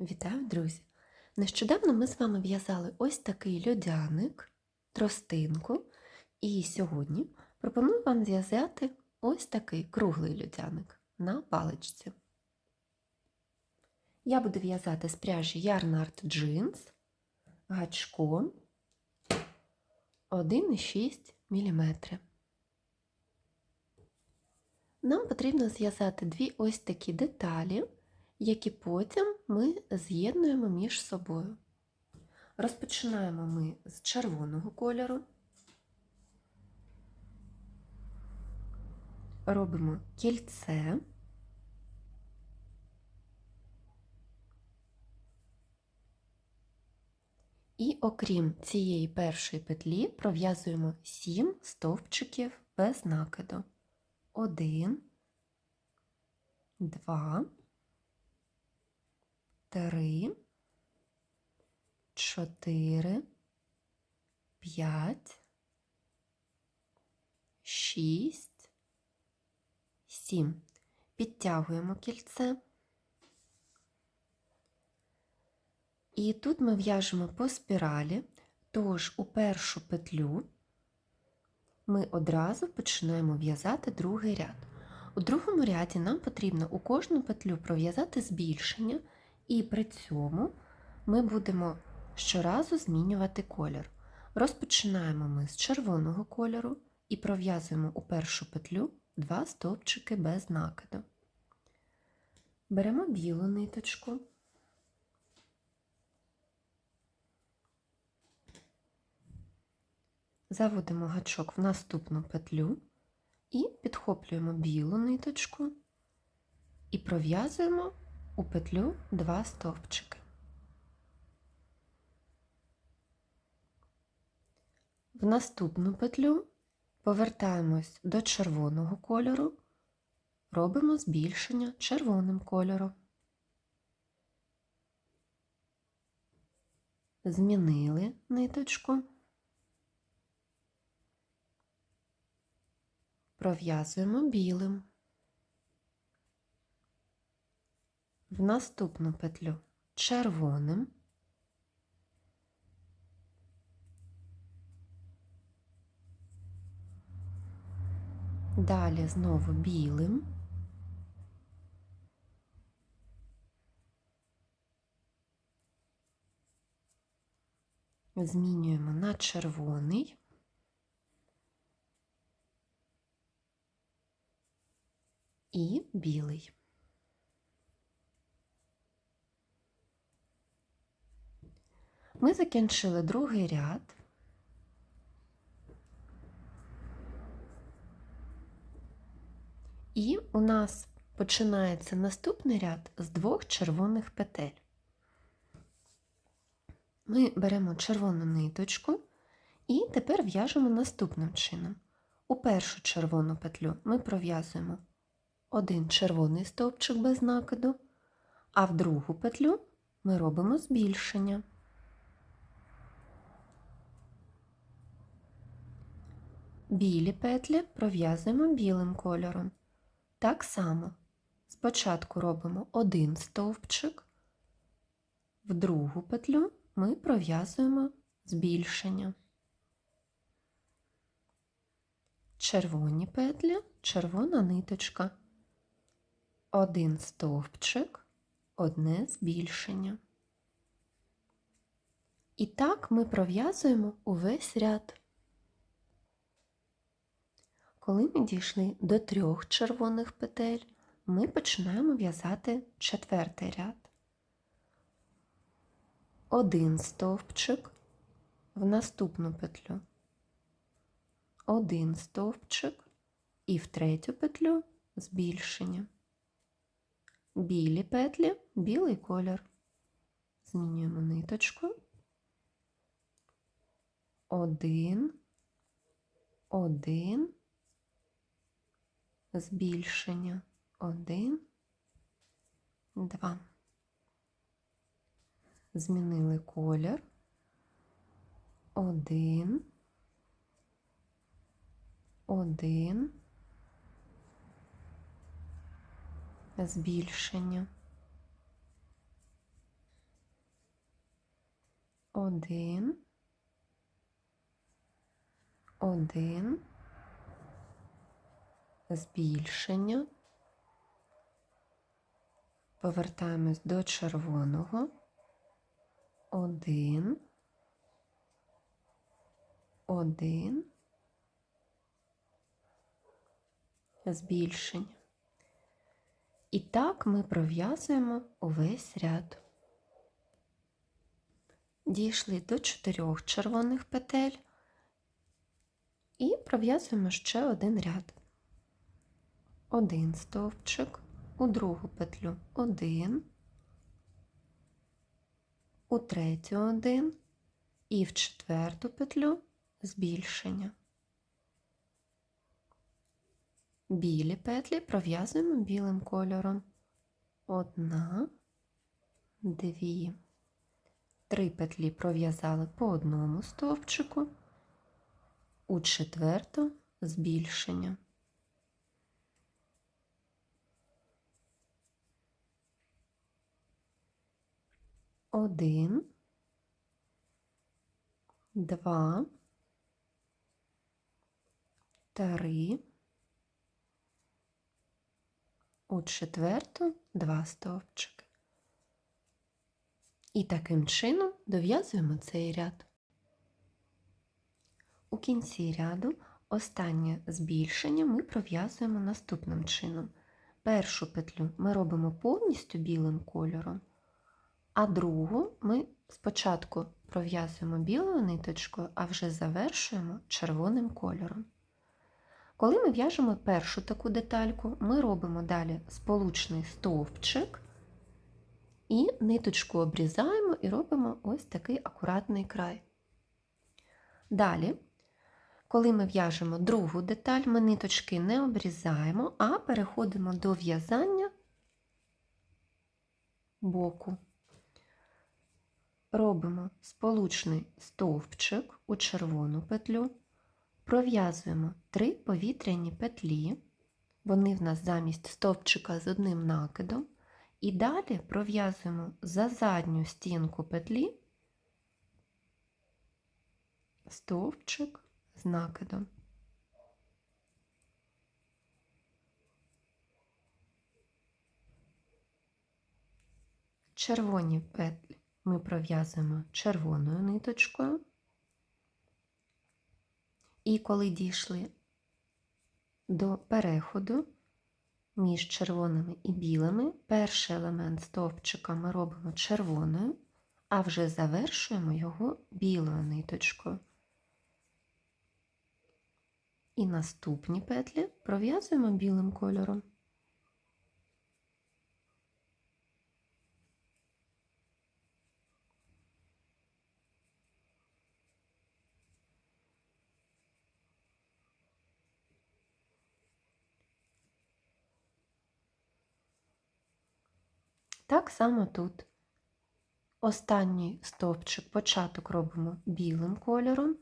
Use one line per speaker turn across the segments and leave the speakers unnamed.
Вітаю, друзі! Нещодавно ми з вами в'язали ось такий льодяник, тростинку, і сьогодні пропоную вам зв'язати ось такий круглий льодяник на паличці. Я буду в'язати з пряжі Yarnart Jeans гачком 1,6 мм. Нам потрібно зв'язати дві ось такі деталі які потім ми з'єднуємо між собою. Розпочинаємо ми з червоного кольору, робимо кільце. І окрім цієї першої петлі пров'язуємо 7 стовпчиків без накиду. 1, 2, три, чотири, п'ять, шість, сім. Підтягуємо кільце. І тут ми в'яжемо по спіралі, тож у першу петлю ми одразу починаємо в'язати другий ряд. У другому ряді нам потрібно у кожну петлю пров'язати збільшення. І при цьому ми будемо щоразу змінювати колір. Розпочинаємо ми з червоного кольору і пров'язуємо у першу петлю два стовпчики без накиду. Беремо білу ниточку. Заводимо гачок в наступну петлю і підхоплюємо білу ниточку і пров'язуємо у петлю два стовпчики. В наступну петлю повертаємось до червоного кольору, робимо збільшення червоним кольором. Змінили ниточку, пров'язуємо білим. В наступну петлю червоним, далі знову білим, змінюємо на червоний. І білий. Ми закінчили другий ряд. І у нас починається наступний ряд з двох червоних петель. Ми беремо червону ниточку і тепер в'яжемо наступним чином. У першу червону петлю ми пров'язуємо один червоний стовпчик без накиду, а в другу петлю ми робимо збільшення. Білі петлі пров'язуємо білим кольором. Так само спочатку робимо один стовпчик, в другу петлю ми пров'язуємо збільшення. Червоні петлі, червона ниточка, один стовпчик, одне збільшення. І так ми пров'язуємо увесь ряд. Коли ми дійшли до трьох червоних петель, ми починаємо в'язати четвертий ряд. Один стовпчик в наступну петлю, один стовпчик і в третю петлю збільшення. Білі петлі, білий колір. Змінюємо ниточку. Один, один збільшення. Один, два. Змінили колір. Один, один, збільшення. один, один, збільшення, повертаємось до червоного, один, один, збільшення. І так ми пров'язуємо увесь ряд. Дійшли до чотирьох червоних петель і пров'язуємо ще один ряд. Один стовпчик, у другу петлю один, у третю один і в четверту петлю збільшення. Білі петлі пров'язуємо білим кольором. Одна, дві, три петлі пров'язали по одному стовпчику, у четверту збільшення. Один, два, три, у четверту два стовпчики. І таким чином дов'язуємо цей ряд. У кінці ряду останнє збільшення ми пров'язуємо наступним чином. Першу петлю ми робимо повністю білим кольором, а другу ми спочатку пров'язуємо білою ниточкою, а вже завершуємо червоним кольором. Коли ми в'яжемо першу таку детальку, ми робимо далі сполучний стовпчик і ниточку обрізаємо і робимо ось такий акуратний край. Далі, коли ми в'яжемо другу деталь, ми ниточки не обрізаємо, а переходимо до в'язання боку. Робимо сполучний стовпчик у червону петлю. Пров'язуємо три повітряні петлі, вони в нас замість стовпчика з одним накидом, і далі пров'язуємо за задню стінку петлі стовпчик з накидом. Червоні петлі ми пров'язуємо червоною ниточкою. І коли дійшли до переходу між червоними і білими, перший елемент стовпчика ми робимо червоною, а вже завершуємо його білою ниточкою. І наступні петлі пров'язуємо білим кольором. Так само тут. Останній стовпчик початок робимо білим кольором,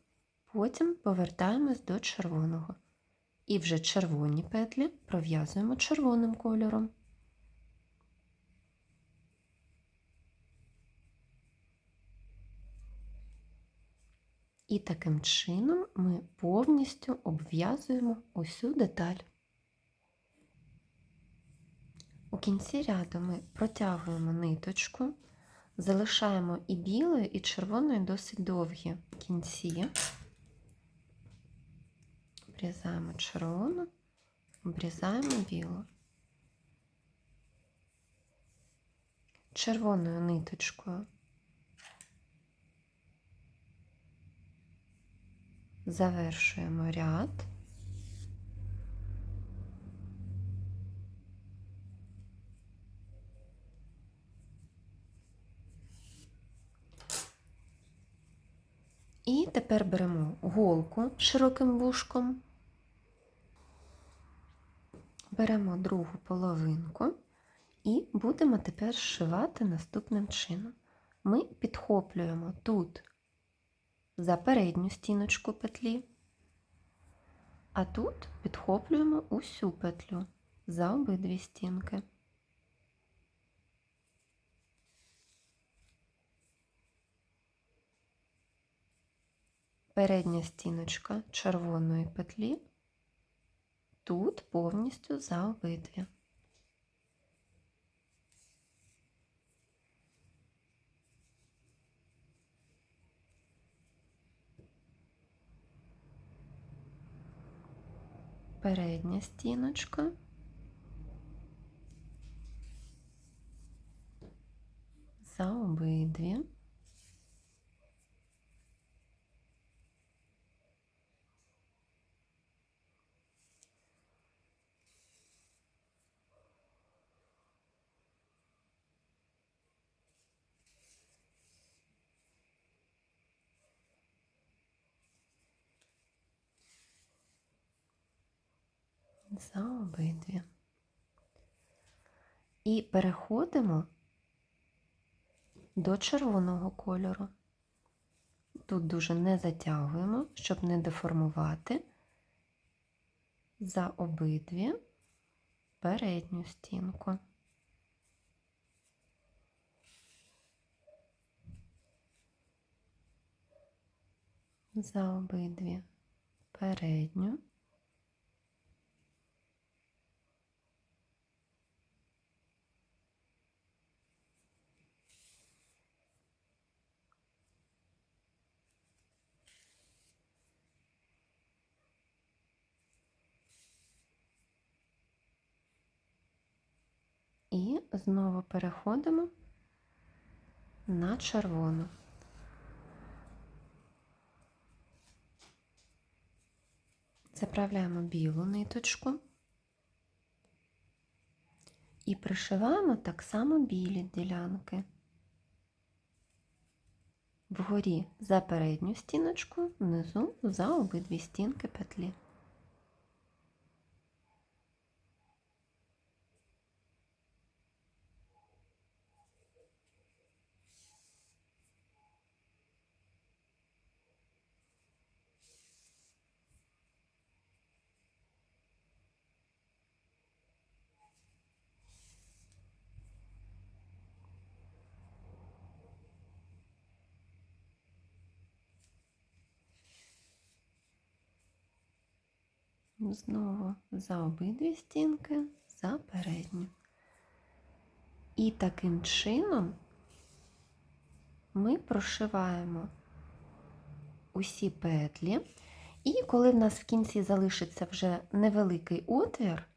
потім повертаємось до червоного. І вже червоні петлі пров'язуємо червоним кольором. І таким чином ми повністю обв'язуємо усю деталь. У кінці ряду ми протягуємо ниточку, залишаємо і білою, і червоною досить довгі кінці, обрізаємо червону, обрізаємо білу. Червоною ниточкою завершуємо ряд. І тепер беремо голку широким вушком, беремо другу половинку і будемо тепер зшивати наступним чином. Ми підхоплюємо тут за передню стіночку петлі, а тут підхоплюємо усю петлю за обидві стінки. Передня стіночка червоної петлі, тут повністю за обидві. Передня стіночка. За обидві. За обидві. І переходимо до червоного кольору. Тут дуже не затягуємо, щоб не деформувати за обидві передню стінку. За обидві передню. І знову переходимо на червону. Заправляємо білу ниточку і пришиваємо так само білі ділянки. Вгорі за передню стіночку, внизу за обидві стінки петлі. Знову за обидві стінки, за передню. І таким чином ми прошиваємо усі петлі, і коли в нас в кінці залишиться вже невеликий отвір,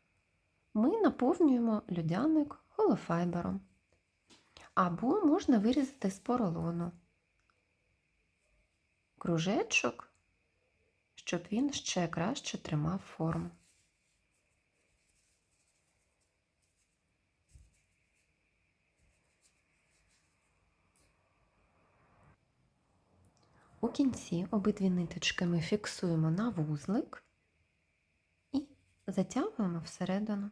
ми наповнюємо людяник холофайбером. Або можна вирізати з поролону кружечок щоб він ще краще тримав форму. У кінці обидві ниточки ми фіксуємо на вузлик і затягуємо всередину.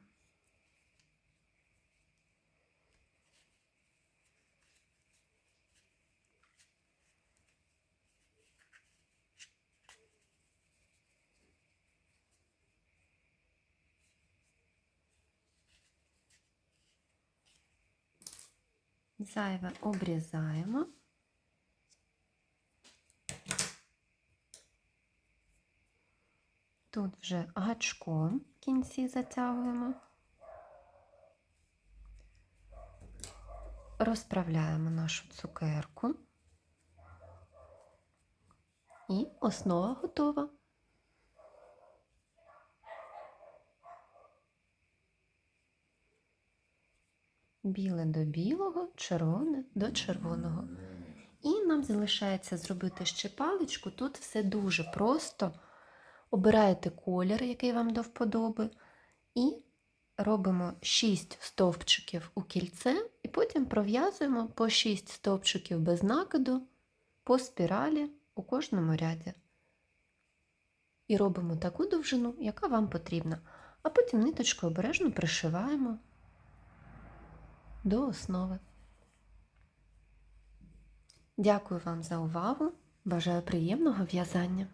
Зайве обрізаємо. Тут вже гачком в кінці затягуємо, розправляємо нашу цукерку і основа готова. Біле до білого, червоне до червоного. І нам залишається зробити ще паличку. Тут все дуже просто. Обираєте колір, який вам до вподоби, і робимо 6 стовпчиків у кільце, і потім пров'язуємо по 6 стовпчиків без накиду по спіралі у кожному ряді. І робимо таку довжину, яка вам потрібна. А потім ниточку обережно пришиваємо до основи. Дякую вам за увагу. Бажаю приємного в'язання!